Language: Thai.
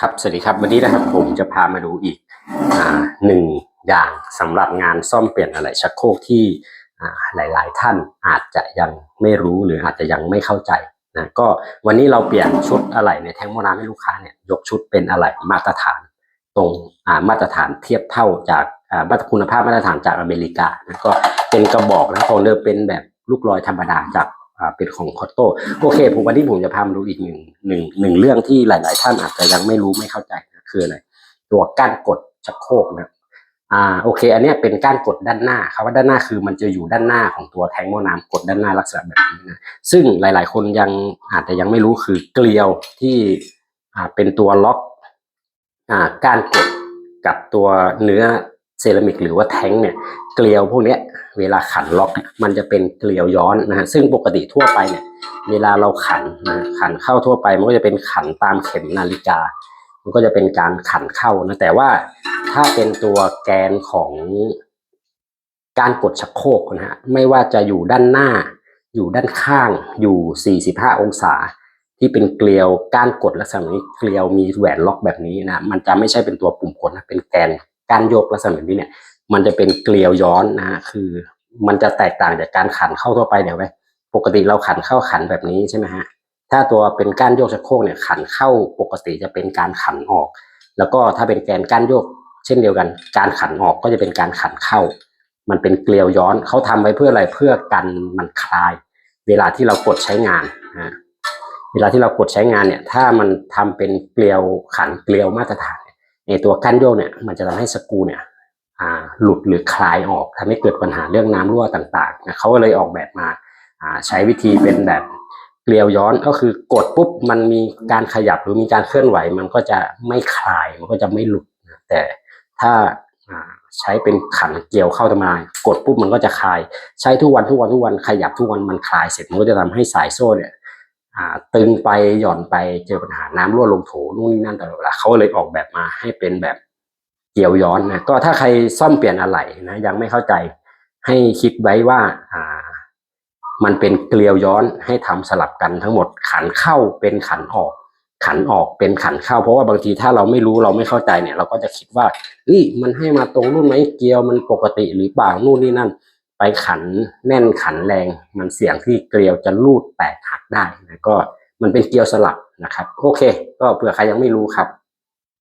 ครับสวัสดีครับวันนี้นะครับผมจะพามาดูอีกอหนึ่งอย่างสำหรับงานซ่อมเปลี่ยนอะไรชักโครกที่หลาย ๆ ท่านอาจจะยังไม่รู้หรืออาจจะยังไม่เข้าใจนะก็วันนี้เราเปลี่ยนชุดอะไหล่ในแท้งหม้อน้ำให้ลูกค้าเนี่ยยกชุดเป็นอะไหล่มาตรฐานตรงมาตรฐานเทียบเท่าจากมาตรคุณภาพมาตรฐานจากอเมริกานะก็เป็นกระบอกนะของเดิมเป็นแบบลูกลอยธรรมดาจาก เป็นของคอตโต้โอเค ผมวันนี้ผมจะพามาดูอีกหนึ่งหนึ่งหนึ่งเรื่องที่หลาย ๆ ท่านอาจจะยังไม่รู้ไม่เข้าใจนะคืออะไรตัวก้านกดชักโครกนะอ่าโอเค อันนี้เป็นก้านกดด้านหน้าคำว่าด้านหน้าคือมันจะอยู่ด้านหน้าของตัวแทงหม้อน้ำกดด้านหน้าลักษณะแบบนี้นะซึ่งหลาย ๆ คนยังอาจจะยังไม่รู้คือเกลียวที่อ่าเป็นตัวล็อกอ่าก้านกดกับตัวเนื้อ เซรามิกหรือว่าแท้งเนี่ยเกลียวพวกนี้เวลาขันล็อกเนี่ยมันจะเป็นเกลียวย้อนนะฮะซึ่งปกติทั่วไปเนี่ยเวลาเราขันนะขันเข้าทั่วไปมันก็จะเป็นขันตามเข็มนาฬิกา มันก็จะเป็นการขันเข้านะแต่ว่าถ้าเป็นตัวแกนของการกดชักโครกนะฮะไม่ว่าจะอยู่ด้านหน้า อยู่ด้านข้างอยู่ 45 องศา ที่เป็นเกลียวกานกดลักษณะนี้เกลียวมีแหวนล็อกแบบนี้นะมันจะไม่ใช่เป็นตัวปุ่มกดนะเป็นแกน กานโยกลักษณะแบบนี้เนี่ย มันจะเป็นเกลียวย้อนนะฮะคือมันจะแตกต่างจากการขันเข้าทั่วไปเดี๋ยวไว้ปกติเราขันเข้าขันแบบนี้ใช่ไหมฮะถ้าตัวเป็นก้านโยกชักโครกเนี่ยขันเข้าปกติจะเป็นการขันออก แล้วก็ถ้าเป็นแกนก้านโยก เช่นเดียวกัน การขันออกก็จะเป็นการขันเข้า มันเป็นเกลียวย้อนเขาทำไว้เพื่ออะไรเพื่อกันมันคลาย เวลาที่เรากดใช้งานนะเวลาที่เรากดใช้งานเนี่ย ถ้ามันทำเป็นเกลียวขันเกลียวมาตรฐาน ไอตัวกั้นโยกเนี่ยมันจะทำให้สกูเนี่ยหลุดหรือคลายออกทำให้เกิดปัญหาเรื่องน้ำรั่วต่างๆนะเขาก็เลยออกแบบมาใช้วิธีเป็นแบบเกลียวย้อนก็คือกดปุ๊บมันมีการขยับหรือมีการเคลื่อนไหว มันก็จะไม่คลายมันก็จะไม่หลุดนะแต่ถ้าใช้เป็นขันเกลียวเข้าทำลายกดปุ๊บมันก็จะคลาย ใช้ทุกวันทุกวันทุกวันขยับทุกวันมันคลายเสร็จมันก็จะทำให้สายโซ่เนี่ย ตึงไปหย่อนไปเจอปัญหาน้ำรั่วลงโถนู่นนี่นั่นตลอดเวลาเขาเลยออกแบบมาให้เป็นแบบเกี่ยวย้อนนะก็ถ้าใครซ่อมเปลี่ยนอะไหล่นะยังไม่เข้าใจให้คิดไว้ว่าอ่า มันเป็นเกลียวย้อนให้ทำสลับกันทั้งหมดขันเข้าเป็นขันออก ขันออกเป็นขันเข้า เพราะว่าบางทีถ้าเราไม่รู้เราไม่เข้าใจเนี่ย เราก็จะคิดว่าเอ้ยมันให้มาตรงรุ่นไหมเกลียวมันปกติหรือเปล่านู่นนี่นั่น ไปขันแน่นขันแรง มันเสี่ยงที่เกลียวจะลูดแตกหักได้นะก็มันเป็นเกลียวสลับนะครับ โอเค ก็เผื่อใครยังไม่รู้ครับ